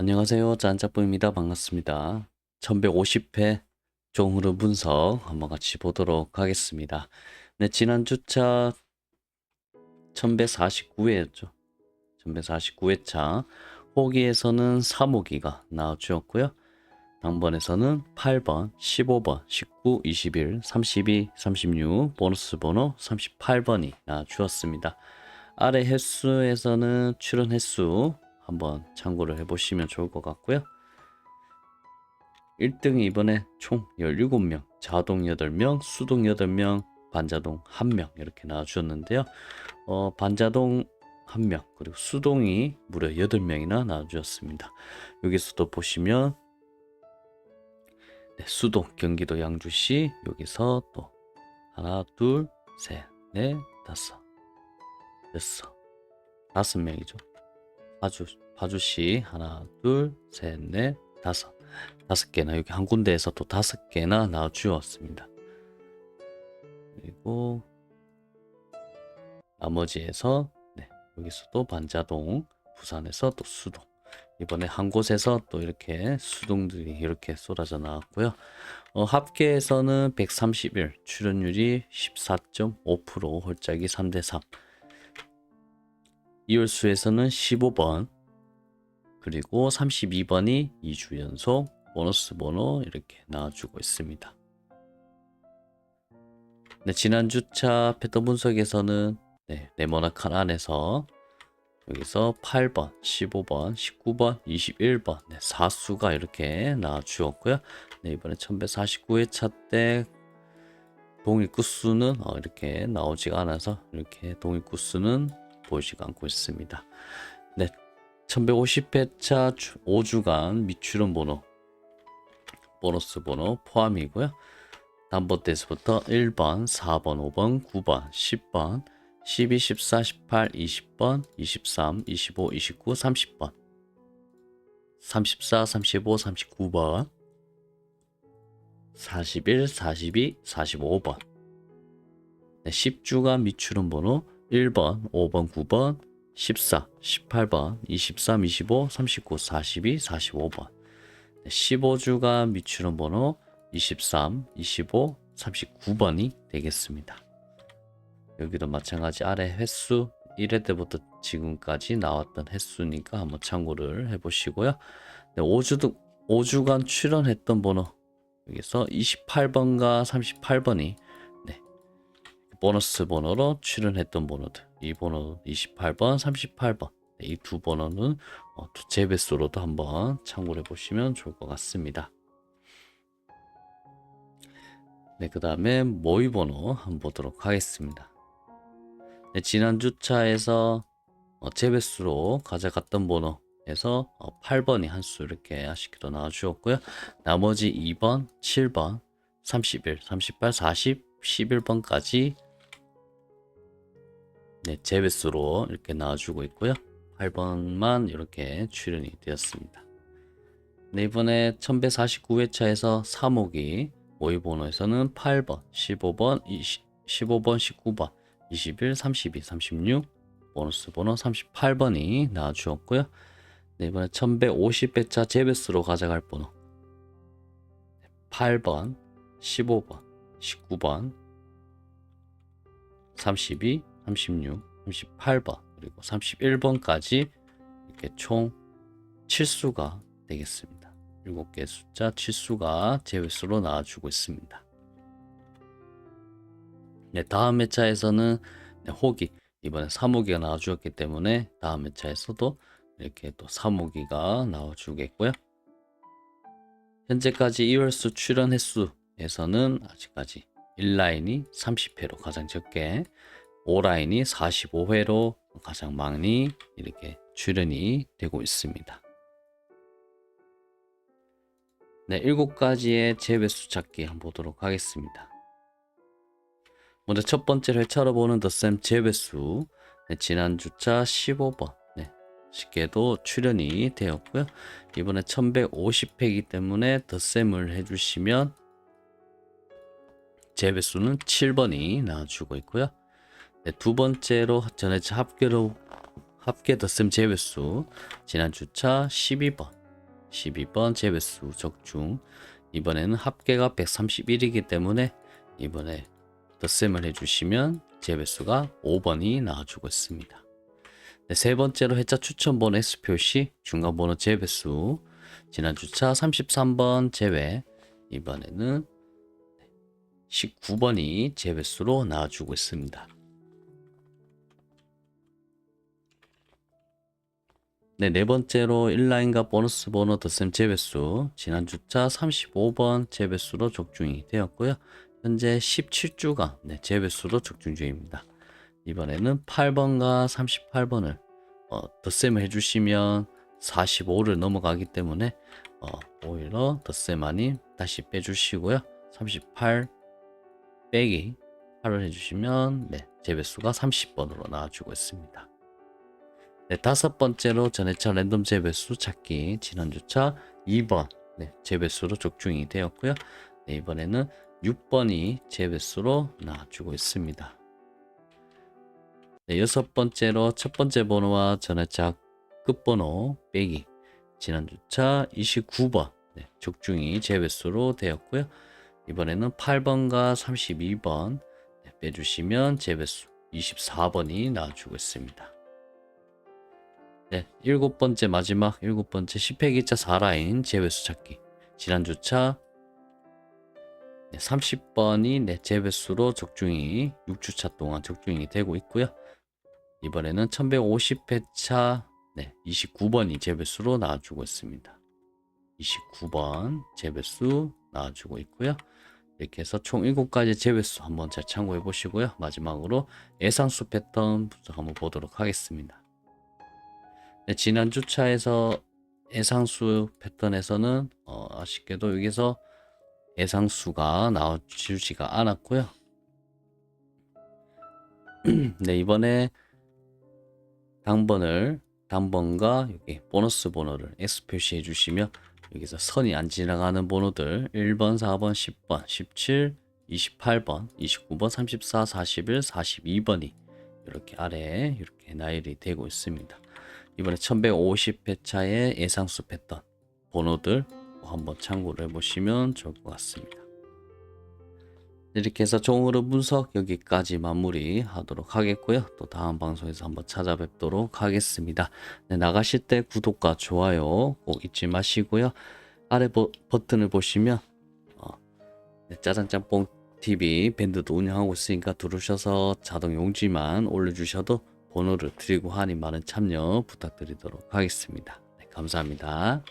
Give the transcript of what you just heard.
안녕하세요. 짠짜뿌입니다. 반갑습니다. 1150회 종흐름 분석 한번 같이 보도록 하겠습니다. 네, 지난 주차 1149회였죠. 1149회차 호기에서는 3호기가 나와주었고요. 당번에서는 8번, 15번, 19, 21, 32, 36, 보너스 번호 38번이 나와주었습니다. 아래 횟수에서는 출연 횟수 한번 참고를 해보시면 좋을 것 같고요. 1등이 이번에 총 17명, 자동 8명, 수동 8명, 반자동 1명 이렇게 나와주었는데요. 어, 반자동 1명, 그리고 수동이 무려 8명이나 나와주었습니다. 여기서도 보시면 네, 수동 경기도 양주시 여기서 또 하나, 둘, 셋, 넷, 다섯, 여섯, 다섯 명이죠. 파주 파주시. 하나 둘셋넷 다섯. 다섯 개나. 여기 한 군데에서 또 다섯 개나 나와 주었습니다. 그리고 나머지에서 네, 여기서도 반자동 부산에서 또 수동. 이번에 한 곳에서 또 이렇게 수동들이 이렇게 쏟아져 나왔고요. 어, 합계에서는 131 출연율이 14.5% 홀짝이 3대 3 이월수에서는 15번 그리고 32번이 2주 연속 보너스 번호 이렇게 나와주고 있습니다. 네, 지난 주차 패턴 분석에서는 네, 네모나칸 안에서 여기서 8번, 15번, 19번, 21번 네, 4수가 이렇게 나와주었고요. 네, 이번에 1149회차 때 동일 구수는 어, 이렇게 나오지가 않아서 이렇게 동일 구수는 보이지가 않고 있습니다. 네, 1150회차 5주간 미출원 번호 보너스 번호 포함이고요. 담보대에서부터 1번, 4번, 5번, 9번, 10번, 12, 14, 18, 20번, 23, 25, 29, 30번, 34, 35, 39번, 41, 42, 45번. 네, 10주간 미출원 번호 1번, 5번, 9번, 14, 18번, 23, 25, 39, 42, 45번. 15주간 미출원 번호 23, 25, 39번이 되겠습니다. 여기도 마찬가지 아래 횟수 1회 때부터 지금까지 나왔던 횟수니까 한번 참고를 해보시고요. 네, 5주, 5주간 출연했던 번호 여기서 28번과 38번이 보너스 번호로 출연했던 번호들 이 번호 28번 38번. 이 두 번호는 어, 두 재배수로도 한번 참고해 보시면 좋을 것 같습니다. 네, 그 다음에 모의 번호 한번 보도록 하겠습니다. 네, 지난 주차에서 어, 재배수로 가져갔던 번호에서 어, 8번이 한 수 이렇게 아쉽게도 나와주었고요. 나머지 2번 7번 31 38 40 11번까지 네, 제베스로 이렇게 나와주고 있고요. 8번만 이렇게 출연이 되었습니다. 네, 이번에 1149회차에서 3호기 모의 번호에서는 8번, 15번, 20, 15번, 19번, 21, 32, 36, 보너스 번호 38번이 나와주었고요. 네, 이번에 1150회차 제베스로 가져갈 번호 8번, 15번, 19번, 32, 36, 38번 그리고 31번까지 이렇게 총 7수가 되겠습니다. 7개 숫자 7수가 제외수로 나와주고 있습니다. 네, 다음 회차에서는 네, 호기 이번에 3호기가 나와주었기 때문에 다음 회차에서도 이렇게 또 3호기가 나와주겠고요. 현재까지 2월수 출연 횟수에서는 아직까지 1라인이 30회로 가장 적게 5라인이 45회로 가장 많이 이렇게 출연이 되고 있습니다. 네, 7가지의 재배수 찾기 한번 보도록 하겠습니다. 먼저 첫 번째 회차로 보는 더쌤 재배수 네, 지난 주차 15번 네, 쉽게도 출연이 되었고요. 이번에 1150회이기 때문에 더쌤을 해주시면 재배수는 7번이 나와주고 있고요. 네, 두 번째로 전에 합계로 합계 덧셈 제외수 지난 주차 12번 12번 재배수 적중. 이번에는 합계가 131이기 때문에 이번에 덧셈을 해주시면 재배수가 5번이 나와주고 있습니다. 네, 세 번째로 해자 추천 번호 S 표시 중간 번호 재배수 지난 주차 33번 제외 이번에는 19번이 재배수로 나와주고 있습니다. 네, 네 번째로 1라인과 보너스 번호 덧셈 재배수 지난 주차 35번 재배수로 적중이 되었고요. 현재 17주간 네, 재배수로 적중 중입니다. 이번에는 8번과 38번을 어, 덧셈을 해주시면 45를 넘어가기 때문에 어, 오히려 덧셈 아닌 다시 빼주시고요. 38 빼기 8을 해주시면 네, 재배수가 30번으로 나와주고 있습니다. 네, 다섯 번째로 전해차 랜덤 재배수 찾기 지난주차 2번 네, 재배수로 적중이 되었고요. 네, 이번에는 6번이 재배수로 나와주고 있습니다. 네, 여섯 번째로 첫 번째 번호와 전해차 끝번호 빼기 지난주차 29번 네, 적중이 재배수로 되었고요. 이번에는 8번과 32번 네, 빼주시면 재배수 24번이 나와주고 있습니다. 네, 일곱 번째 마지막 일곱 번째 10회 기차 4라인 재배수 찾기 지난주차 네, 30번이 네, 재배수로 적중이 6주차 동안 적중이 되고 있고요. 이번에는 1150회차 네, 29번이 재배수로 나와주고 있습니다. 29번 재배수 나와주고 있고요. 이렇게 해서 총 7가지 재배수 한번 잘 참고해 보시고요. 마지막으로 예상수 패턴 분석 한번 보도록 하겠습니다. 네, 지난 주차에서 예상수 패턴에서는 어, 아쉽게도 여기서 예상수가 나와주지가 않았고요. 네, 이번에 당번을 단번과 여기 보너스 번호를 X 표시해 주시면 여기서 선이 안 지나가는 번호들 1번, 4번, 10번, 17, 28번, 29번, 34, 41, 42번이 이렇게 아래에 이렇게 나열이 되고 있습니다. 이번에 1150회차의 예상수 패턴 번호들 한번 참고를 해보시면 좋을 것 같습니다. 이렇게 해서 종으로 분석 여기까지 마무리 하도록 하겠고요. 또 다음 방송에서 한번 찾아뵙도록 하겠습니다. 네, 나가실 때 구독과 좋아요 꼭 잊지 마시고요. 아래 버, 버튼을 보시면 어, 네, 짜장짬뽕 TV 밴드도 운영하고 있으니까 들어오셔서 자동 용지만 올려주셔도 번호를 드리고 하니 많은 참여 부탁드리도록 하겠습니다. 네, 감사합니다.